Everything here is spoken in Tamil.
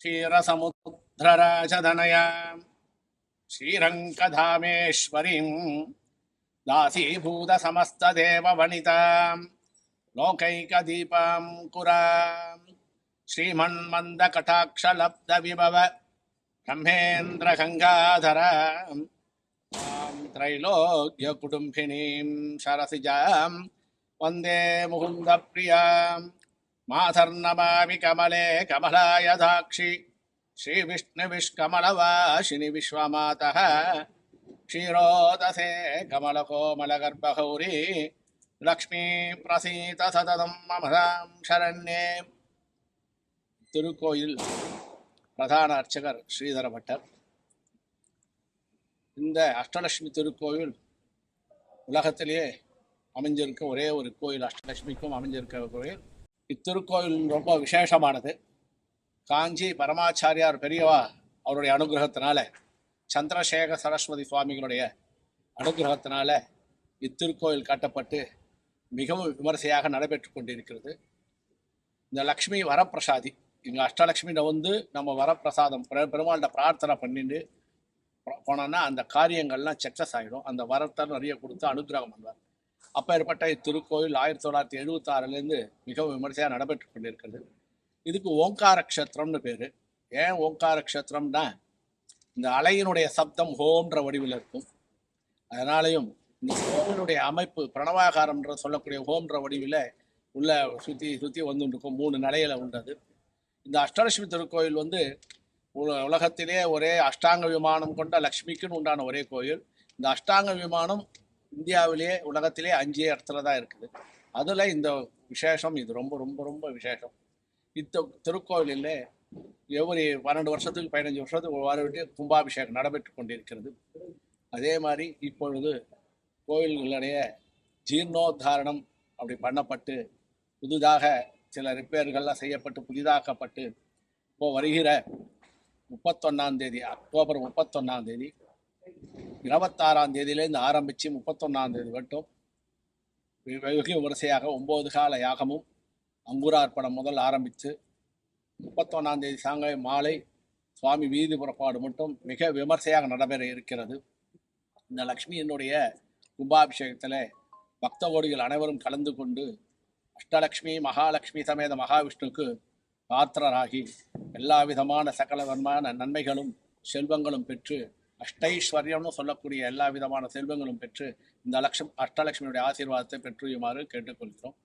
क्षीरसमुद्रराजधनयाम् श्रीरङ्कधामेश्वरीम् दासीभूतसमस्तदेववनिताम् लोकैकदीपां कुराम् श्रीमन्मन्दकटाक्षलब्धविभव ब्रह्मेन्द्रगङ्गाधराम् तां त्रैलोक्यकुटुम्बिनीं सरसिजां वन्दे मुकुन्दप्रियाम् माधर्नमामि कमले कमलाय दाक्षि श्रीविष्णुविष्कमलवासिनि विश्वमातः क्षीरोदसे कमलकोमलगर्भगौरी லக்ஷ்மி பிரசீத சததம் மமதாம் சரண்யே திருக்கோயில் பிரதான அர்ச்சகர் ஸ்ரீதர பட்டர் இந்த அஷ்டலட்சுமி திருக்கோயில் உலகத்திலேயே அமைஞ்சிருக்க ஒரே ஒரு கோயில் அஷ்டலட்சுமிக்கும் அமைஞ்சிருக்க கோயில் இத்திருக்கோயில் ரொம்ப விசேஷமானது. காஞ்சி பரமாச்சாரியார் பெரியவா அவருடைய அனுகிரகத்தினால சந்திரசேகர சரஸ்வதி சுவாமிகளுடைய அனுகிரகத்தினால இத்திருக்கோயில் கட்டப்பட்டு மிகவும் விமரிசையாக நடைபெற்று கொண்டிருக்கிறது. இந்த லக்ஷ்மி வரப்பிரசாதி இங்கே அஷ்டலக்ஷ்மியில வந்து நம்ம வரப்பிரசாதம் பெருமாள்கிட்ட பிரார்த்தனை பண்ணிட்டு போனோன்னா அந்த காரியங்கள்லாம் சக்ஸஸ் ஆகிடும் அந்த வரத்தை நிறைய கொடுத்து அனுகிரகம் பண்ணுவார். அப்பேற்பட்ட இத்திருக்கோயில் ஆயிரத்தி தொள்ளாயிரத்தி எழுபத்தாறுலேருந்து மிகவும் விமர்சையாக நடைபெற்று கொண்டிருக்கிறது. இதுக்கு ஓங்கார க்ஷேத்திரம்னு பேர். ஏன் ஓங்கார க்ஷேத்திரம்னா இந்த அலையினுடைய சப்தம் ஹோம்ன்ற வடிவில் இருக்கும். அதனாலையும் இந்த ஹோமினுடைய அமைப்பு பிரணவாகாரம்ன்ற சொல்லக்கூடிய ஹோம்ன்ற வடிவில் உள்ள சுற்றி சுற்றி வந்து இருக்கும் மூணு நிலையில உள்ளது. இந்த அஷ்டலட்சுமி திருக்கோயில் வந்து உலகத்திலே ஒரே அஷ்டாங்க விமானம் கொண்ட லக்ஷ்மிக்குன்னு உண்டான ஒரே கோயில். இந்த அஷ்டாங்க விமானம் இந்தியாவிலேயே உலகத்திலே அஞ்சே இடத்துல தான் இருக்குது. அதில் இந்த விசேஷம் இது ரொம்ப ரொம்ப ரொம்ப விசேஷம். இத்த திருக்கோவிலில் எவ்வளவு பன்னெண்டு வருஷத்துக்கு பதினஞ்சு வருஷத்துக்கு ஒரு கும்பாபிஷேகம் நடைபெற்று கொண்டிருக்கிறது. அதே மாதிரி இப்பொழுது கோயில்களுடைய ஜீர்ணோத்தாரணம் அப்படி பண்ணப்பட்டு புதிதாக சில ரிப்பேர்கள்லாம் செய்யப்பட்டு புதிதாக்கப்பட்டு இப்போ வருகிற முப்பத்தொன்னாம் தேதி அக்டோபர் முப்பத்தொன்னாம் தேதி இருபத்தாறாம் தேதியிலேருந்து ஆரம்பித்து முப்பத்தொன்னாம் தேதி வட்டும் வெ- வெகு வரிசையாக ஒம்பது கால யாகமும் அங்குரார்ப்பணம் முதல் ஆரம்பித்து முப்பத்தொன்னாம் தேதி சாயங்காலம் மாலை சுவாமி வீதி புறப்பாடு மட்டும் மிக விமர்சையாக நடைபெற இருக்கிறது. இந்த லக்ஷ்மியினுடைய கும்பாபிஷேகத்தில் பக்த கோடிகள் அனைவரும் கலந்து கொண்டு அஷ்டலக்ஷ்மி மகாலட்சுமி சமேத மகாவிஷ்ணுக்கு பாத்திரராகி எல்லா விதமான சகல விதமான நன்மைகளும் செல்வங்களும் பெற்று அஷ்டைஸ்வர்யம்னு சொல்லக்கூடிய எல்லா விதமான செல்வங்களும் பெற்று இந்த லட்சம் அஷ்டலட்சுமியுடைய ஆசீர்வாதத்தை பெற்றுயுமாறு கேட்டுக்கொள்கிறோம்.